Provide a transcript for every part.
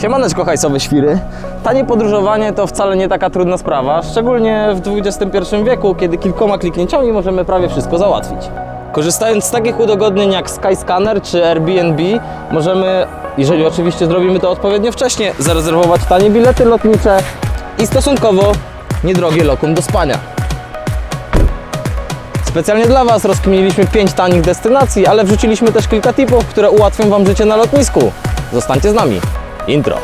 Siemaneczko hajsowe świry. Tanie podróżowanie to wcale nie taka trudna sprawa, szczególnie w XXI wieku, kiedy kilkoma kliknięciami możemy prawie wszystko załatwić. Korzystając z takich udogodnień jak Skyscanner czy Airbnb, możemy, jeżeli oczywiście zrobimy to odpowiednio wcześnie, zarezerwować tanie bilety lotnicze i stosunkowo niedrogie lokum do spania. Specjalnie dla Was rozkminiliśmy 5 tanich destynacji, ale wrzuciliśmy też kilka tipów, które ułatwią Wam życie na lotnisku. Zostańcie z nami. Intro.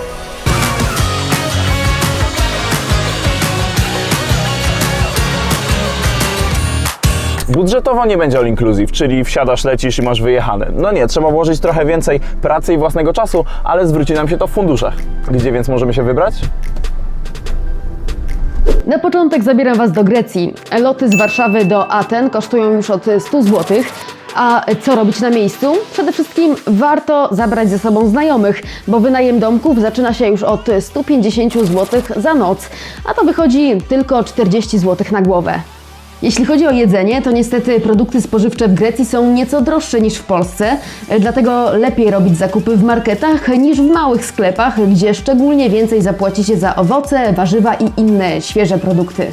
Budżetowo nie będzie all inclusive, czyli wsiadasz, lecisz i masz wyjechane. No nie, trzeba włożyć trochę więcej pracy i własnego czasu, ale zwróci nam się to w funduszach. Gdzie więc możemy się wybrać? Na początek zabieram Was do Grecji. Loty z Warszawy do Aten kosztują już od 100 zł. A co robić na miejscu? Przede wszystkim warto zabrać ze sobą znajomych, bo wynajem domków zaczyna się już od 150 zł za noc, a to wychodzi tylko 40 zł na głowę. Jeśli chodzi o jedzenie, to niestety produkty spożywcze w Grecji są nieco droższe niż w Polsce, dlatego lepiej robić zakupy w marketach niż w małych sklepach, gdzie szczególnie więcej zapłacicie za owoce, warzywa i inne świeże produkty.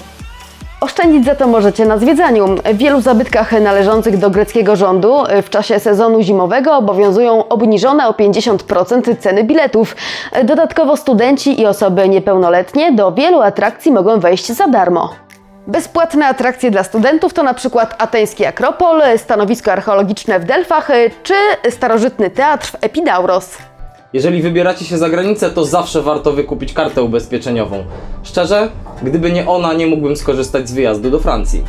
Oszczędzić za to możecie na zwiedzaniu. W wielu zabytkach należących do greckiego rządu w czasie sezonu zimowego obowiązują obniżone o 50% ceny biletów. Dodatkowo studenci i osoby niepełnoletnie do wielu atrakcji mogą wejść za darmo. Bezpłatne atrakcje dla studentów to na przykład ateński Akropol, stanowisko archeologiczne w Delfach czy starożytny teatr w Epidauros. Jeżeli wybieracie się za granicę, to zawsze warto wykupić kartę ubezpieczeniową. Szczerze, gdyby nie ona, nie mógłbym skorzystać z wyjazdu do Francji.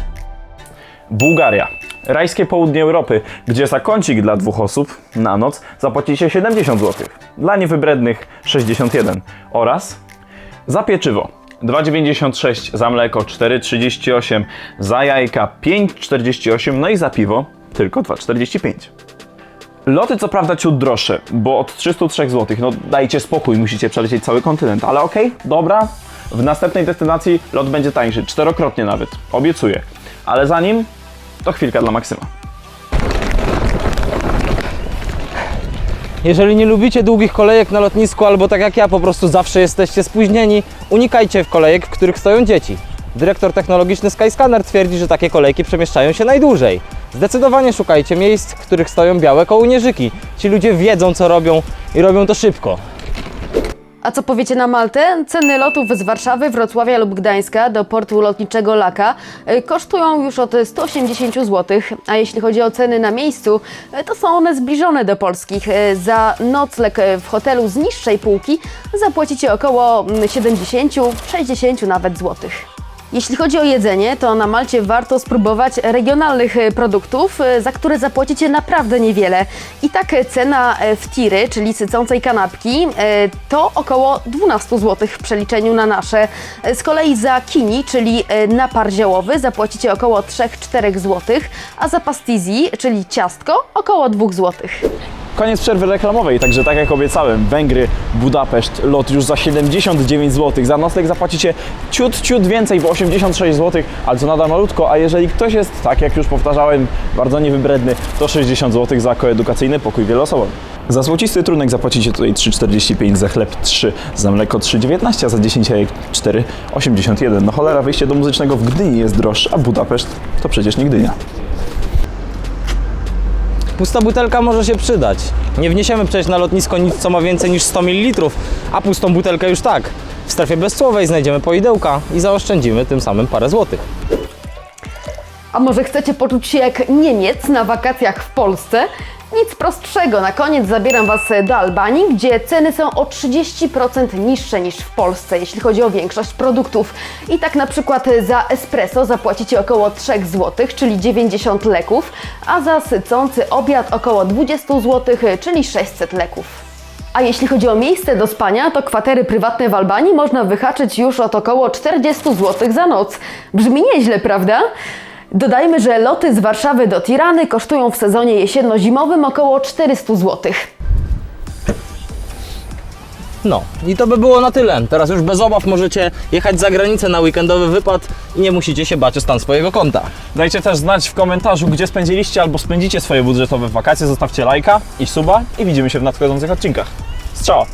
Bułgaria. Rajskie południe Europy, gdzie za kącik dla dwóch osób na noc zapłacicie 70 zł. Dla niewybrednych 61. Oraz za pieczywo 2,96, za mleko 4,38, za jajka 5,48, no i za piwo tylko 2,45. Loty co prawda ciut droższe, bo od 303 zł, no dajcie spokój, musicie przelecieć cały kontynent, ale okej, dobra, w następnej destynacji lot będzie tańszy, czterokrotnie nawet, obiecuję. Ale zanim, to chwilka dla Maksyma. Jeżeli nie lubicie długich kolejek na lotnisku, albo tak jak ja, po prostu zawsze jesteście spóźnieni, unikajcie kolejek, w których stoją dzieci. Dyrektor technologiczny Skyscanner twierdzi, że takie kolejki przemieszczają się najdłużej. Zdecydowanie szukajcie miejsc, w których stoją białe kołnierzyki. Ci ludzie wiedzą, co robią i robią to szybko. A co powiecie na Maltę? Ceny lotów z Warszawy, Wrocławia lub Gdańska do portu lotniczego Laka y, kosztują już od 180 zł, a jeśli chodzi o ceny na miejscu, y, to są one zbliżone do polskich. Y, Za nocleg w hotelu z niższej półki zapłacicie około mm, 70-60 nawet złotych. Jeśli chodzi o jedzenie, to na Malcie warto spróbować regionalnych e, produktów, e, za które zapłacicie naprawdę niewiele. I tak cena e, w tiry, czyli sycącej kanapki, to około 12 zł w przeliczeniu na nasze. Z kolei za kini, czyli napar ziołowy, zapłacicie około 3-4 zł, a za pastizi, czyli ciastko, około 2 zł. Koniec przerwy reklamowej, także tak jak obiecałem, Węgry, Budapeszt, lot już za 79 zł. Za nocleg zapłacicie ciut, ciut więcej, bo 86 zł, ale to nadal malutko, a jeżeli ktoś jest, tak jak już powtarzałem, bardzo niewybredny, to 60 zł za koedukacyjny pokój wieloosobowy. Za złocisty trunek zapłacicie tutaj 3,45, za chleb 3, za mleko 3,19, a za 10 jajek 4,81. No cholera, wyjście do muzycznego w Gdyni jest droższe, a Budapeszt to przecież nie Gdynia. Pusta butelka może się przydać. Nie wniesiemy przecież na lotnisko nic, co ma więcej niż 100 ml, a pustą butelkę już tak. W strefie bezcłowej znajdziemy poidełka i zaoszczędzimy tym samym parę złotych. A może chcecie poczuć się jak Niemiec na wakacjach w Polsce? Nic prostszego. Na koniec zabieram Was do Albanii, gdzie ceny są o 30% niższe niż w Polsce, jeśli chodzi o większość produktów. I tak na przykład za espresso zapłacicie około 3 zł, czyli 90 leków, a za sycący obiad około 20 zł, czyli 600 leków. A jeśli chodzi o miejsce do spania, to kwatery prywatne w Albanii można wyhaczyć już od około 40 zł za noc. Brzmi nieźle, prawda? Dodajmy, że loty z Warszawy do Tirany kosztują w sezonie jesienno-zimowym około 400 zł. No i to by było na tyle. Teraz już bez obaw możecie jechać za granicę na weekendowy wypad i nie musicie się bać o stan swojego konta. Dajcie też znać w komentarzu, gdzie spędziliście albo spędzicie swoje budżetowe wakacje. Zostawcie lajka i suba i widzimy się w nadchodzących odcinkach. Strzała!